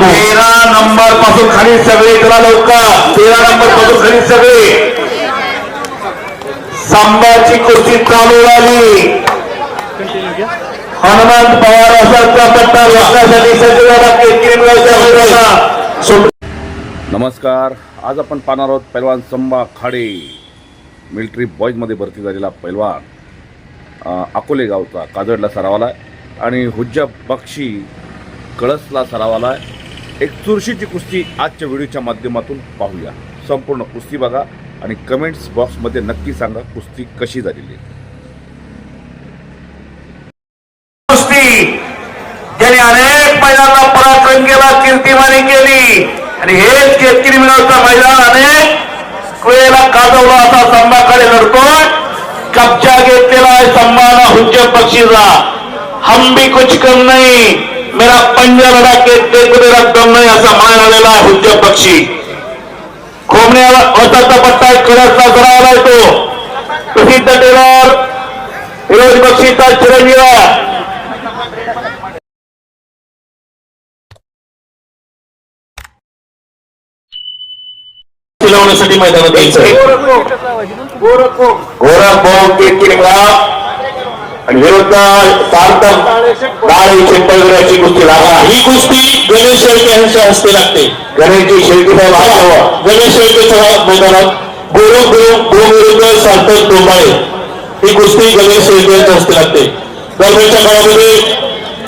तेरा नंबरपासून खाली सगळे चला लवकर. तेरा नंबरपासून खाली सगळे. सांबाची कुस्ती चालू झाली. हनुमंत पवार असाचा पट्टा रोखण्यासाठी सज्ज नमस्कार. आज आपण पाहणार आहोत पैलवान संबा खाडे मिलिटरी बॉईजमध्ये भरती झालेला पैलवान. अकोले गावचा काजडला सरावाला आहे. आणि हुज्जा बक्षी कळसला सरावाला आहे. एक चुरशीची कुस्ती आजच्या व्हिडिओच्या माध्यमातून पाहूया. संपूर्ण कुस्ती बघा आणि कमेंट्स बॉक्समध्ये नक्की सांगा कुस्ती कशी झालेली कुस्ती ज्याने अनेक मैदानाला पराक्रम केला कीर्तिमानी केली आणि हेच केतकिरी मिळवता मैदान अनेक वेळेला गाजवला असा संभाकडे लढतोय. कब्जा घेतलेला आहे संभाला हुज्ज पक्षीचा. हम भी कुछ कम नहीं. मेरा पंजा लढा के देखो मेरा दम नाही असा मान आलेला आहे हुज्ज पक्षी. खोमण्याला वसाचा पट्टा कडसला सरावला येतो प्रसिद्ध टेलर फिरोज बक्षीचा चिरंजीव मैदानात यायचं गोरखभाऊ केतकीला आणि विरुद्ध सार्थक काळे चिंतगडाची कुस्ती लागला ही कुस्ती गणेश शेळके यांच्या हस्ते लागते. गणेशजी शेळके साहेब गणेश मैदानात गोरख गुरु गोविरुद्ध सार्थक डोंबाळे ही कुस्ती गणेश शेळके यांच्या हस्ते लागते. दरम्यानच्या काळामध्ये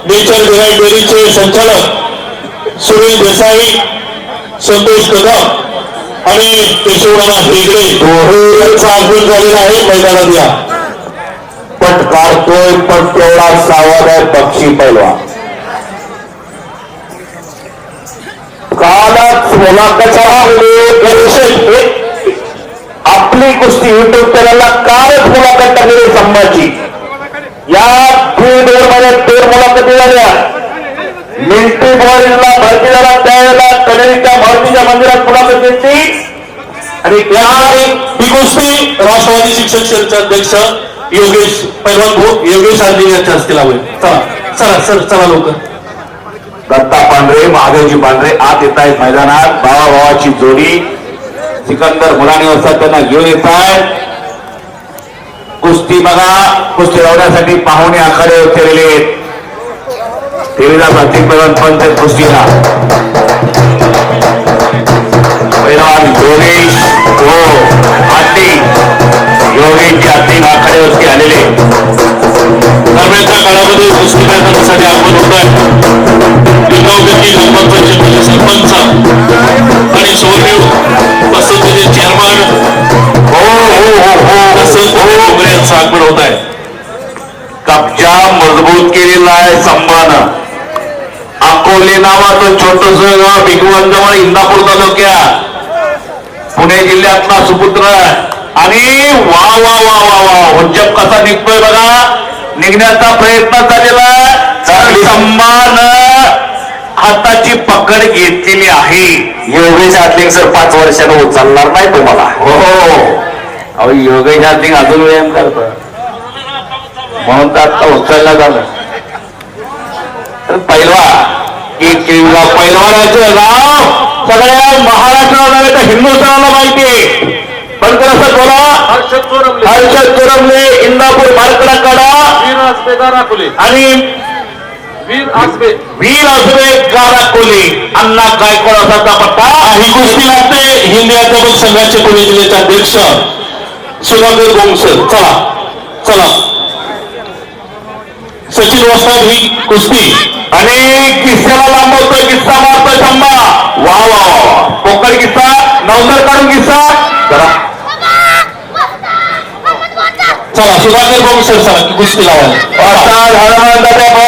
नेचर डिराईट डेअरीचे संचालक सुनील देसाई संतोष कदम आणि केशवराव हेगडे दोहेचा अर्जुन झालेला आहे मैदानात या. पट काढतोय पण तेवढा सावध आहे पक्षी पैलवा कालच मुलाखत आपली कुस्ती युट्यूब चॅनलला कालच मुलाखत टाकलेली संभाजी. या दीडमध्ये दोन मुलाखती झाल्या. मिल्ट्री बॉयजला भरती त्यावेळेला कनेरीच्या भरतीच्या मंदिरात मुलाखत घेतली. आणि त्या ही गोष्टी राष्ट्रवादी शिक्षक सेलचे अध्यक्ष योगेश पैलवान भाऊ योगेश आर्दिन यांच्या हस्ते लावले चला चला सर चला लोक दत्ता पांढरे महादेवजी पांढरे आत येत आहेत मैदानात. भावा भावाची जोडी. सिकंदर मुलाने असतात त्यांना घेऊन येत आहेत कुस्ती बघा कुस्ती लावण्यासाठी पाहुणे आखाडे उतरलेले आहेत तेवीला प्रत्येक पैलवान पंच कुस्तीला पैलवान योगेश हो आटी योगेशची आटी आखाड्यावरती आलेले दरम्यानच्या काळामध्ये कुस्ती मैदानासाठी आपण होत आहे दुर्गावती ग्रामपंचायतीचे सरपंच आणि सोनेव पसंतीचे चेअरमन हो हो हो हो तसंच डोंगरे यांचं आगमन होत आहे कब्जा मजबूत केलेला आहे संभानं अकोले नावाचं छोटस गाव भिगवंजवळ इंदापूर तालुक्यात पुणे जिल्ह्यातला सुपुत्र. आणि वा वा वा वा वा उज्जब कसा निघतोय बघा. निघण्याचा प्रयत्न झालेला संभानं हाताची पकड घेतलेली आहे. योगेश आतलिंग सर पाच वर्षानं उचलणार नाही तुम्हाला. हो अहो योगेश आतलिंग अजून व्यायाम करतो. म्हणून तर आता उचलला झालं तर पहिला एक किल्ला पैलवानाचं नाव सगळ्या महाराष्ट्राला नव्हे तर हिंदुस्थानाला माहिती आहे. पण तर असं बोला हर्षद चोरमले इंदापूर भारतकडा आणि वीर असवे गाराकोली अण्णा गायकवाड असा पट्टा? ही कुस्ती लागते. हिंदी अध्यापक संघाचे पुणे जिल्ह्याचे अध्यक्ष? सुधाकर गोमसर चला. चला. सचिन वस्ताद ही? कुस्ती. आणि किस्साला लांबवतोय किस्सा मारतोय थांबा. वा वा वा किस्सा नवसर काढून किस्सा. जरा चला सुधाकर बघू सर सर कुस्ती लावायला. आता झाला